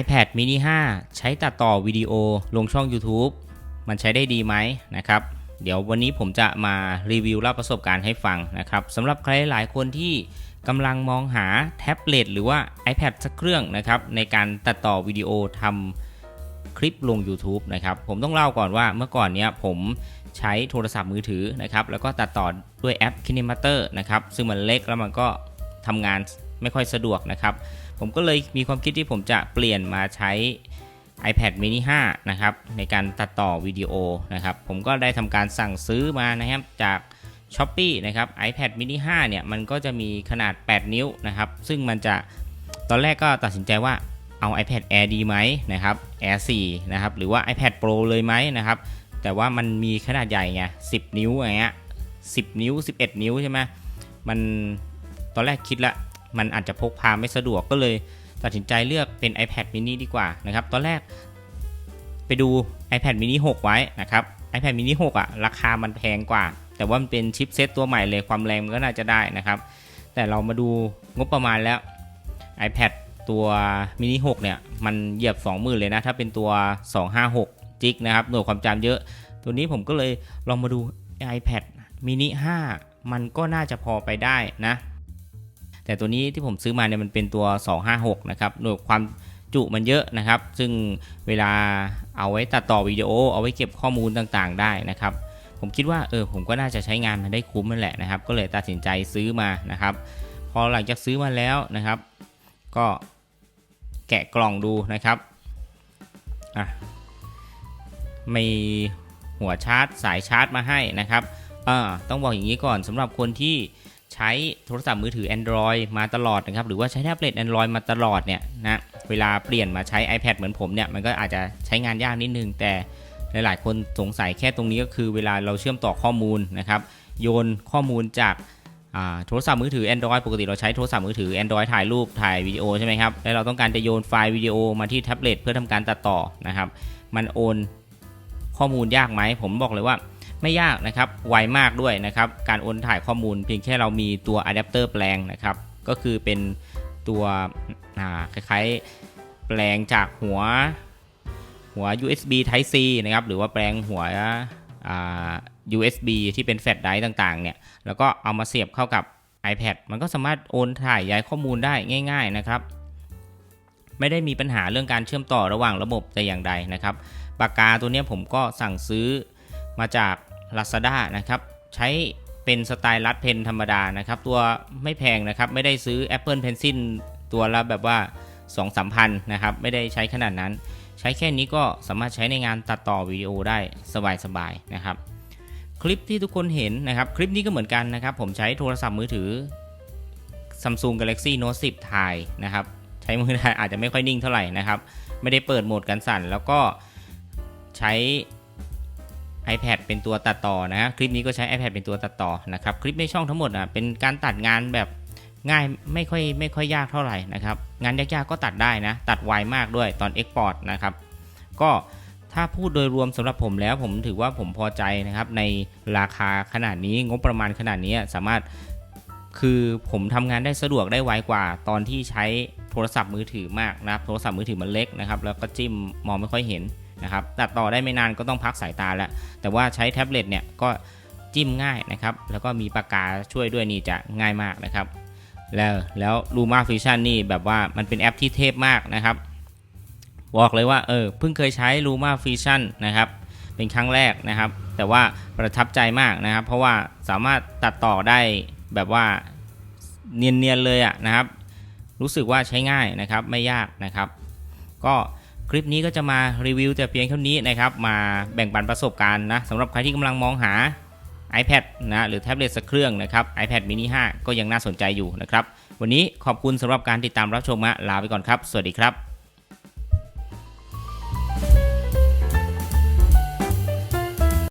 iPad mini 5 ใช้ตัดต่อวิดีโอลงช่อง YouTube มันใช้ได้ดีไหมนะครับ เดี๋ยววันนี้ผมจะมารีวิวเล่าประสบการณ์ให้ฟังนะครับสำหรับใครหลายคนที่กำลังมองหาแท็บเล็ตหรือว่า iPad สักเครื่องนะครับในการตัดต่อวิดีโอทำคลิปลง YouTube นะครับผมต้องเล่าก่อนว่าเมื่อก่อนเนี้ยผมใช้โทรศัพท์มือถือนะครับแล้วก็ตัดต่อด้วยแอป Kinemaster นะครับซึ่งมันเล็กแล้วมันก็ทำงานไม่ค่อยสะดวกนะครับ ผมก็เลยมีความคิดที่ผมจะเปลี่ยนมาใช้ iPad mini 5 นะครับ ในการตัดต่อวิดีโอนะครับ ผมก็ได้ทำการสั่งซื้อมานะครับจาก s h อ p e e นะครับ iPad mini 5 เนี่ย มันก็จะมีขนาด 8 นิ้วนะครับ ซึ่งมันจะตอนแรกก็ตัดสินใจว่าเอา iPad Air ดีไหมนะครับ Air 4 นะครับ หรือว่า iPad Pro เลยไหมนะครับ แต่ว่ามันมีขนาดใหญ่ไง 10 นิ้วอย่างเงี้ย 10 นิ้ว 11 นิ้วใช่ไหมมันตอนแรกคิดละ มันอาจจะพกพาไม่สะดวกก็เลยตัดสินใจเลือกเป็น iPad mini ดีกว่านะครับ ตอนแรกไปดู iPad mini 6 ไว้นะครับ iPad mini 6อะราคามันแพงกว่า แต่ว่ามันเป็นชิปเซตตัวใหม่เลยความแรงมันก็น่าจะได้นะครับ แต่เรามาดูงบประมาณแล้ว iPad ตัว mini 6เนี่ยมันเหยียบ 20,000 เลยนะ ถ้าเป็นตัว 256จิกนะครับหน่วยความจำเยอะ ตัวนี้ผมก็เลยลองมาดู iPad mini 5 มันก็น่าจะพอไปได้นะ แต่ตัวนี้ที่ผมซื้อมาเนี่ยมันเป็นตัว 256 นะครับหน่วยความจุมันเยอะนะครับ ซึ่งเวลาเอาไว้ตัดต่อวิดีโอ เอาไว้เก็บข้อมูลต่างๆ ได้นะครับ ผมคิดว่าเออผมก็น่าจะใช้งานมันได้คุ้มนั่นแหละนะครับ ก็เลยตัดสินใจซื้อมานะครับ พอหลังจากซื้อมาแล้วนะครับ ก็แกะกล่องดูนะครับอะมีหัวชาร์จสายชาร์จมาให้นะครับอ่าต้องบอกอย่างนี้ก่อนสำหรับคนที่ ใช้โทรศัพท์มือถือ Android มาตลอดนะครับ หรือว่าใช้แท็บเล็ต Android มาตลอดเนี่ยนะเวลาเปลี่ยนมาใช้ iPad เหมือนผมเนี่ยมันก็อาจจะใช้งานยากนิดนึง แต่หลายๆ คนสงสัยแค่ตรงนี้ก็คือเวลาเราเชื่อมต่อข้อมูลนะครับโยนข้อมูลจากาโทรศัพท์มือถือ Android ปกติเราใช้โทรศัพท์มือถือ Android ถ่ายรูปถ่ายวิดีโอใช่ไหมครับแล้วเราต้องการจะโยนไฟล์วิดีโอมาที่แท็บเล็ตเพื่อทำการตัดต่อนะครับมันโอนข้อมูลยากไหมผมบอกเลยว่า ไม่ยากนะครับไวมากด้วยนะครับการโอนถ่ายข้อมูลเพียงแค่เรามีตัวอะแดปเตอร์แปลงนะครับก็คือเป็นตัวคล้ายๆแปลงจากหัวหัว USB Type C นะครับหรือว่าแปลงหัว USB ที่เป็นแฟลชไดร์ต่างๆเนี่ยแล้วก็เอามาเสียบเข้ากับ iPad มันก็สามารถโอนถ่ายย้ายข้อมูลได้ง่าย ๆนะครับ ไม่ได้มีปัญหาเรื่องการเชื่อมต่อระหว่างระบบแต่อย่างใดนะครับ ปากกาตัวนี้ผมก็สั่งซื้อมาจาก Lazada นะครับใช้เป็นสไตล์ลัดเพนธรรมดานะครับ ตัวไม่แพงนะครับ ไม่ได้ซื้อ Apple Pencil ตัวละแบบว่า 2 3พันนะครับ ไม่ได้ใช้ขนาดนั้น ใช้แค่นี้ก็สามารถใช้ในงานตัดต่อวิดีโอได้สบายๆนะครับ คลิปที่ทุกคนเห็นนะครับ คลิปนี้ก็เหมือนกันนะครับ ผมใช้โทรศัพท์มือถือ Samsung Galaxy Note 10 ถ่ายนะครับ ใช้มือถ่ายอาจจะไม่ค่อยนิ่งเท่าไหร่นะครับ ไม่ได้เปิดโหมดกันสั่น แล้วก็ใช้ iPad เป็นตัวตัดต่อนะฮะคลิปนี้ก็ใช้ iPad เป็นตัวตัดต่อนะครับคลิปในช่องทั้งหมดอะเป็นการตัดงานแบบง่ายไม่ค่อยไม่ค่อยยากเท่าไหร่นะครับงานยากๆก็ตัดได้นะ ตัดไวมากด้วยตอน Export นะครับก็ถ้าพูดโดยรวมสำหรับผมแล้วผมถือว่าผมพอใจนะครับในราคาขนาดนี้งบประมาณขนาดนี้สามารถคือผมทำงานได้สะดวกได้ไวกว่า ตอนที่ใช้โทรศัพท์มือถือมากนะครับโทรศัพท์มือถือมันเล็กนะครับแล้วก็จิ้มมองไม่ค่อยเห็น นะครับตัดต่อได้ไม่นานก็ต้องพักสายตาแล้ว แต่ว่าใช้แท็บเล็ตเนี่ยก็จิ้มง่ายนะครับ แล้วก็มีปากกาช่วยด้วยนี่จะง่ายมากนะครับ แล้วแล้ว Luma Fusion นี่แบบว่ามันเป็นแอปที่เทพมากนะครับ บอกเลยว่าเออเพิ่งเคยใช้ Luma Fusion นะครับเป็นครั้งแรกนะครับ แต่ว่าประทับใจมากนะครับ เพราะว่าสามารถตัดต่อได้แบบว่าเนียนๆเลยอะนะครับ รู้สึกว่าใช้ง่ายนะครับไม่ยากนะครับ ก็ คลิปนี้ก็จะมารีวิวแต่เพียงเท่านี้นะครับ มาแบ่งปันประสบการณ์นะสำหรับใครที่กำลังมองหา iPad นะหรือแท็บเล็ตสักเครื่องนะครับ iPad mini 5 ก็ยังน่าสนใจอยู่นะครับ วันนี้ขอบคุณสำหรับการติดตามรับชมฮะลาไปก่อนครับ สวัสดีครับ